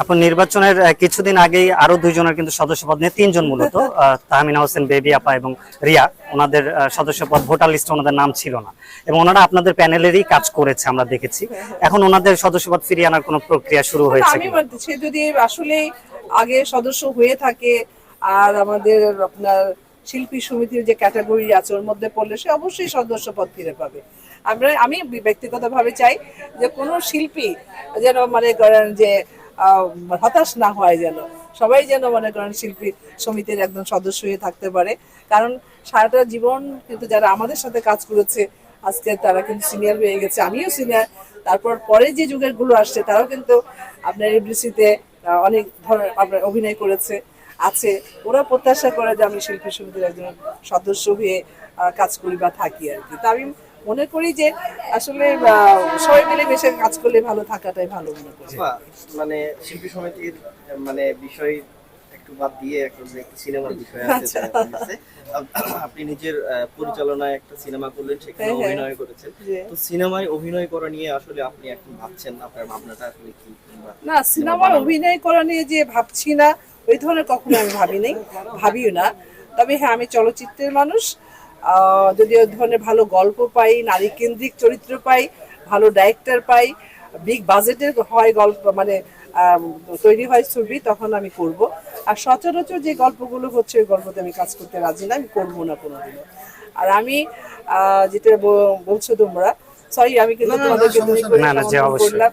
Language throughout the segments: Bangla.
আপনার নির্বাচনের কিছুদিন আগেই আরও দুইজনের কিন্তু সদস্যপদ নিয়ে তিনজন মূলত তাহমিনা হোসেন বেবি আপা এবং রিয়া ওনাদের সদস্যপদ ভোটার লিস্টে ওনাদের নাম ছিল না। এবং ওনারা আপনাদের প্যানেলেরই কাজ করেছে আমরা দেখেছি। এখন ওনাদের সদস্যপদ ফিরিয়ে আনার কোনো প্রক্রিয়া শুরু হয়েছে আমি সে যদি আসলে আগে সদস্য হয়ে থাকে আর আমাদের আপনার শিল্পী সমিতির যে ক্যাটাগরি আছে ওর মধ্যে পড়লে সে অবশ্যই সদস্য পদ ফিরে পাবে। আমরা আমি ব্যক্তিগতভাবে চাই যে কোনো শিল্পী যেন মানে করেন যে হতাশ না হয় যেন। সবাই যেন মনে করেন শিল্পী সমিতির একজন সদস্য হয়ে থাকতে পারে। কারণ সারাটা জীবন কিন্তু যারা আমাদের সাথে কাজ করেছে, আজকে তারা কিন্তু সিনিয়র হয়ে গেছে, আমিও সিনিয়র তারপর পরে যে যুগেরগুলো আসছে, তারাও কিন্তু আপনার এফডিসিতে অনেক ধরনের আপনার অভিনয় করেছে, আছে। ওরা প্রত্যাশা করে যে আমি শিল্পী সমিতির একজন সদস্য হয়ে কাজ করি বা থাকি আর কি। তা আমি মনে করি যে আসলে সবাই মিলে বেশি কাজ করলে ভালো থাকাটাই ভালো মনে করি। মানে শিল্পী সমিতির মানে বিষয় একটু বাদ দিয়ে একটু সিনেমার বিষয় আছে আচ্ছা। আপনি নিজের পরিচালনায় একটা সিনেমা করলেন সেখানে হ্যাঁ, হ্যাঁ। অভিনয় করেছেন। তো সিনেমায় অভিনয় করা নিয়ে আসলে আপনি এখন ভাবছেন আপনার ভাবনাটা আসলে কি? না সিনেমার অভিনয় করা নিয়ে যে ভাবছি না ওই ধরনের কখনো আমি ভাবি নাই ভাবিও না। তবে হ্যাঁ আমি চলচ্চিত্রের মানুষ যদি ওই ধরনের ভালো গল্প পাই নারী কেন্দ্রিক চরিত্র পাই ভালো ডাইরেক্টর পাই বিগ বাজেটের হয় গল্প মানে তৈরি হয় ছবি তখন আমি করব। আর সচরাচর যে গল্পগুলো হচ্ছে ওই গল্পতে আমি কাজ করতে রাজি না আমি করব না কোনোদিনও। আর আমি আহ, যেটা বলছো তোমরা সরি আমি কিন্তু তোমাদেরকে। করলাম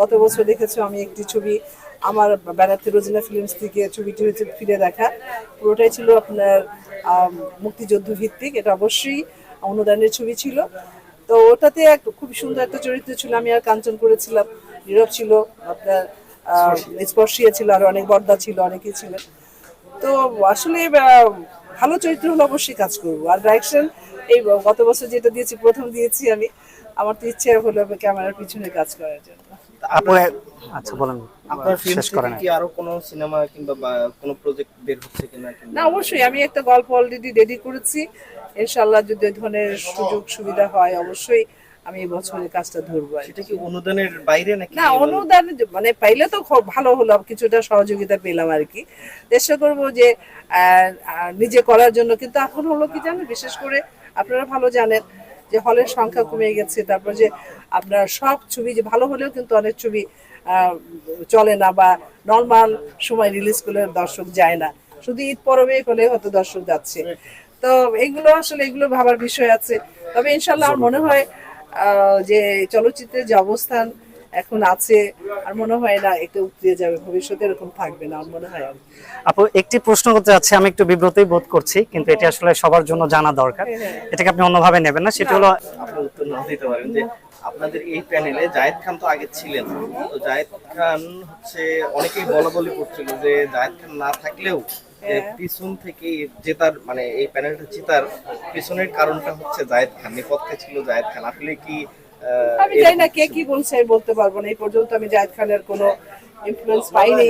গত বছর দেখেছ আমি একটি ছবি আমার বেড়াতে রোজিনা ফিল্মস থেকে ছবিটি হচ্ছে ফিরে দেখা। পুরোটাই ছিল আপনার মুক্তিযুদ্ধ ভিত্তিক, এটা অবশ্যই অনুদানের ছবি ছিল। তো ওটাতে এক খুব সুন্দর একটা চরিত্র ছিল, আমি আর কাঞ্চন করেছিলাম। নীরব ছিল, আপনার স্পর্শিয়া ছিল, আর অনেক বর্দা ছিল, অনেকেই ছিলেন। তো আসলে ভালো চরিত্র হলে অবশ্যই কাজ করব। আর ডাইরেকশন এই গত বছর যেটা দিয়েছি প্রথম দিয়েছি আমি আমার তো ইচ্ছে হলো ক্যামেরার পিছনে কাজ করার জন্য। আপু আচ্ছা বলেন। আপনার ফিল্ম শেষ করেন। থেকে কি আরও কোনো সিনেমা কিংবা কোনো প্রজেক্ট বের হচ্ছে কিনা না অবশ্যই। আমি একটা গল্প অলরেডি রেডি করেছি। ইনশাল্লাহ যদি ধরনের সুযোগ সুবিধা হয় অবশ্যই আমি এই বছরের কাজটা ধরবো আর কি। সেটা কি অনুদানের বাইরে নাকি? না অনুদান মানে পাইলে তো খুব ভালো হলো কিছুটা সহযোগিতা পেলাম আর কি। চেষ্টা করব যে নিজে করার জন্য। কিন্তু এখন হলো কি জানেন বিশেষ করে আপনারা ভালো জানেন যে হলের সংখ্যা কমে গেছে, তারপর যে আপনার সব ছবি যে ভালো হলেও কিন্তু অনেক ছবি চলে না বা নর্মাল সময় রিলিজ করলে দর্শক যায় না। শুধু ঈদ পরবে হলে হয়তো দর্শক যাচ্ছে। তো এগুলো আসলে এগুলো ভাবার বিষয় আছে। তবে ইনশাল্লাহ আমার মনে হয় যে চলচ্চিত্রের যে অবস্থান এখন আছে আর মনে হয় না এটা উতরিয়ে যাবে। ভবিষ্যতে এরকম থাকবে না আমার মনে হয়। আপু একটি প্রশ্ন করতে যাচ্ছে আমি একটু বিব্রতই বোধ করছি কিন্তু এটা আসলে সবার জন্য জানা দরকার। এটাকে আপনি অন্যভাবে নেবেন না সেটা হলো আপনি উত্তর না দিতে পারেন যে আপনাদের এই প্যানেলে জায়েদ খান তো আগে ছিলেন তো জায়েদ খান হচ্ছে অনেকেই বলা বলি করছিল যে জায়েদ খান না থাকলেও পিছন থেকে জেতার মানে এই প্যানেলটা জেতার পিছনের কারণটা হচ্ছে জায়েদ খান নেপথ্যে ছিল জায়েদ খান। আসলে কি আমি জানি না কে কি বলছে আমি বলতে পারব না। এই পর্যন্ত আমি জাহিদ খানের কোনো ইনফ্লুয়েন্স পাইনি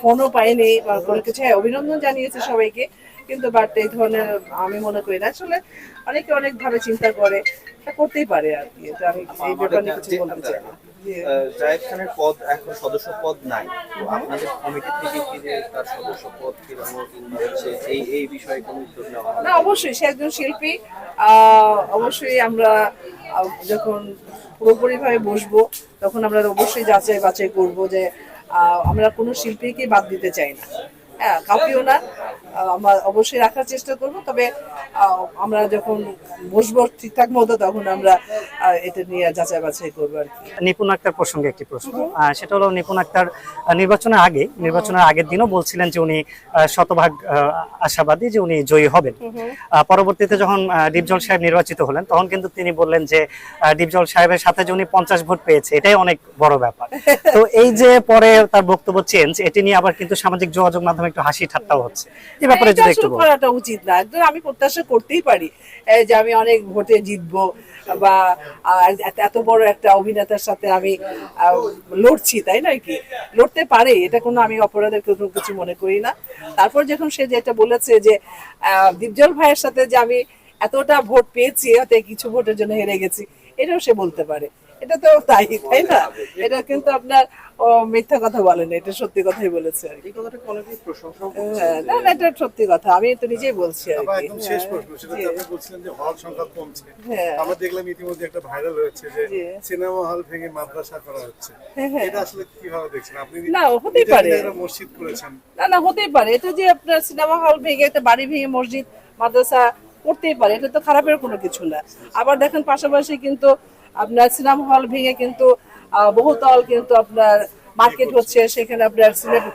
ফোনও পাইনি বা কোনো কিছু। হ্যাঁ অভিনন্দন জানিয়েছে সবাইকে কিন্তু বাট এই ধরনের আমি মনে করি না। আসলে অনেকে অনেক ভাবে চিন্তা করে করতেই পারে আর কি। এটা আমি এই ব্যাপারে কিছু বলতে চাই না জায়েদ খানের পদ এখন সদস্য পদ নাই। তো আপনাদের কমিটি থেকে কি যে তার সদস্য পদ ফিরানো কিংবা হচ্ছে এই এই বিষয়ে কোনো উদ্যোগ নেওয়া না অবশ্যই সে একজন শিল্পী। আহ, অবশ্যই আমরা যখন পুরোপুরিভাবে বসবো, তখন আমরা অবশ্যই যাচাই বাছাই করব যে আমরা কোনো শিল্পীকে বাদ দিতে চাই না। হ্যাঁ কাউকেও না। আমরা অবশ্যই রাখার চেষ্টা করব। তবে আমরা যখন বসবো ঠিকঠাক মতো তখন আমরা এটা নিয়ে যাচাই বাছাই করব আর কি। নিপুণ আক্তার প্রসঙ্গে একটি প্রশ্ন। সেটা হলো নিপুণ আক্তার নির্বাচনের আগে নির্বাচনের আগের দিনও বলছিলেন যে উনি শতভাগ আশাবাদী যে উনি জয়ী হবেন। পরবর্তীতে যখন ডিপজল সাহেব নির্বাচিত হলেন তখন কিন্তু তিনি বললেন যে ডিপজল সাহেবের সাথে যে উনি পঞ্চাশ ভোট পেয়েছে এটাই অনেক বড় ব্যাপার। তো এই যে পরে তার বক্তব্য চেঞ্জ এটি নিয়ে আবার কিন্তু সামাজিক যোগাযোগ মাধ্যমে একটু হাসি ঠাট্টাও হচ্ছে। এই ব্যাপারে যদি একটু করাটা উচিত না। একদম আমি প্রত্যাশা করতেই পারি যে আমি অনেক ভোটে জিতবো বা এত- এত বড় একটা অভিনেতার সাথে আমি লড়ছি তাই নয় কি? লড়তে পারে এটা কোনো আমি অপরাধের কোনো কিছু মনে করি না। তারপর যখন সে যেটা বলেছে যে আহ, দীপজল ভাইয়ের সাথে যে আমি এতটা ভোট পেয়েছি হয়তো কিছু ভোটের জন্য হেরে গেছি এটাও সে বলতে পারে। এটা তো তাই তাই না? এটা কিন্তু আপনার ও মিথ্যা কথা বলেন এটা সত্যি কথাই বলেছে আর কি। এই কথাটা অনেকেই প্রশংসা হ্যাঁ, না না এটা সত্যি কথা আমি তো নিজেই বলছি আর কি একদম শেষ হ্যাঁ, প্রশ্ন সেটা আপনি বলছিলেন যে হল সংখ্যা কমছে। হ্যাঁ। আমরা দেখলাম ইতিমধ্যে একটা ভাইরাল হয়েছে যে সিনেমা হল ভেঙে মাদ্রাসা করা হচ্ছে। হ্যাঁ, হ্যাঁ। এটা আসলে কীভাবে দেখছেন? আপনি না, হতেই পারে। মসজিদ করেছেন। না না হতেই পারে। এটা যে আপনার সিনেমা হল ভেঙে একটা বাড়ি ভেঙে মসজিদ মাদ্রাসা করতেই পারে এটা তো খারাপের কোনো কিছু না। আবার দেখেন পাশাপাশি কিন্তু আপনার সিনেমা হল ভেঙে কিন্তু বহুতল কিন্তু আপনার মার্কেট হচ্ছে সেখানে আপনার সিনেমা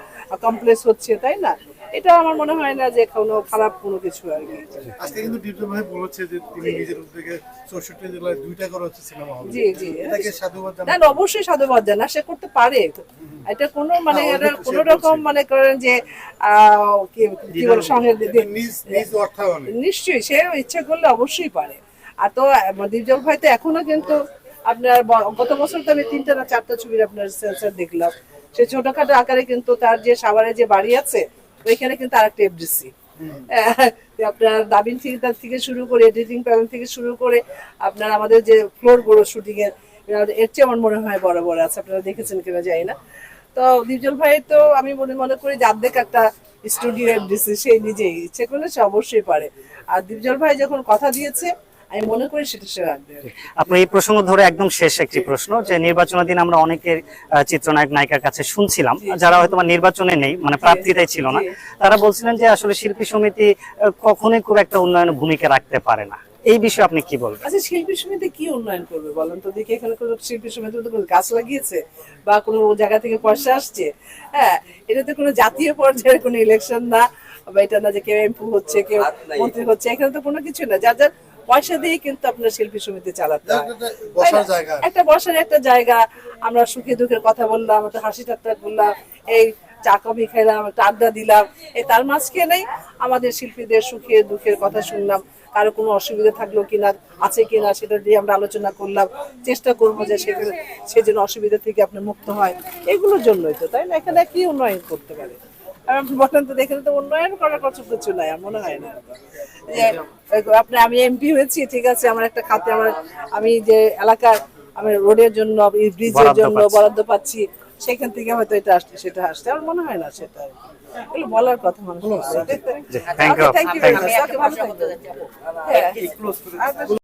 কমপ্লেক্স হচ্ছে তাই না? এটা আমার মনে হয় না যে কোনো খারাপ কোনো কিছু আর কি। আজকে কিন্তু ডিপজল ভাই বলেছে যে তিনি নিজের উদ্যোগে চৌষট্টি জেলায় দুইটা করা হচ্ছে সিনেমা হল জি জি। এটাকে সাধুবাদ না জানাই না, অবশ্যই সাধুবাদ জানা সে করতে পারে। এটা কোনো মানে কোনো রকম। মনে করেন যে কি কি বলে সঙ্গে নিজ নিজ অর্থায়নে। নিশ্চয়ই সে ইচ্ছা করলে অবশ্যই পারে। আর তো দীপজল ভাই তো এখনও কিন্তু আপনার গত বছর তো আমি তিনটা না চারটা ছবির আপনার সেন্সার দেখলাম। সে ছোটখাটো আকারে কিন্তু তার যে সাভারে যে বাড়ি আছে, ওইখানে কিন্তু আরেকটা এফডিসি আপনার দাবিন থিয়েটার থেকে শুরু করে এডিটিং প্যানেল থেকে শুরু করে, আপনার আমাদের যে ফ্লোর বড় শুটিং এর এর চেয়ে আমার মনে হয় বড় বড় আছে। আপনারা দেখেছেন কিনা জানি না। তো দীপজল ভাই তো আমি মনে মনে করি যাদের একটা স্টুডিও এফডিসি সে নিজেই ইচ্ছে করলে সে অবশ্যই পারে। আর দীপজল ভাই যখন কথা দিয়েছে আমি মনে করি সেটা সে রাখবে। আপনি এই প্রসঙ্গ ধরে একদম শেষ একটি প্রশ্ন যে নির্বাচনের দিন আমরা অনেকের চিত্রনায়ক নায়িকার কাছে শুনছিলাম। যারা হয়তো নির্বাচনে নেই মানে প্রার্থীতাই ছিল না। তারা বলছিলেন যে আসলে শিল্পী সমিতি কখনোই খুব একটা উন্নয়নের ভূমিকা রাখতে পারে না। এই বিষয়ে আপনি কি বলবেন? আচ্ছা শিল্পী সমিতি কি উন্নয়ন করবে বলেন তো দেখি এখানে কোনো শিল্পী সমিতি তো কোনো গাছ লাগিয়েছে বা কোনো জায়গা থেকে পয়সা আসছে? হ্যাঁ এটা তো কোনো জাতীয় পর্যায়ের কোনো ইলেকশন না বা এটা না যে কেউ এমপি হচ্ছে কেউ মন্ত্রী হচ্ছে এখানে তো কোনো কিছু না। যার যার পয়সা দিয়ে কিন্তু আপনার শিল্পী সমিতি চালাতে একটা বসার। একটা জায়গা। আমরা সুখে দুঃখের কথা বললাম একটা হাসি ঠাট্টা করলাম এই চা কফি খেলাম একটা আড্ডা দিলাম। এই তার মাঝখানেই আমাদের শিল্পীদের সুখে দুঃখের কথা শুনলাম। কারও কোনো অসুবিধা থাকল কিনা আছে কিনা সেটা দিয়ে আমরা আলোচনা করলাম। চেষ্টা করব যে সেখানে সে যেন অসুবিধা থেকে আপনি মুক্ত হয়। এগুলোর জন্যই তো তাই না? এখানে কি উন্নয়ন করতে পারে? বলেন তো এখানে তো উন্নয়ন করার কিছু কিছু নাই আমার মনে হয় না। যে আপনি আমি এমপি হয়েছি ঠিক আছে আমার একটা খাতে আমার আমি যে এলাকার আমি রোডের জন্য ব্রিজের জন্য বরাদ্দ পাচ্ছি সেখান থেকে হয়তো এটা আসছে সেটা আসছে আমার মনে হয় না সেটা এগুলো বলার কথা মানুষ থ্যাংক ইউ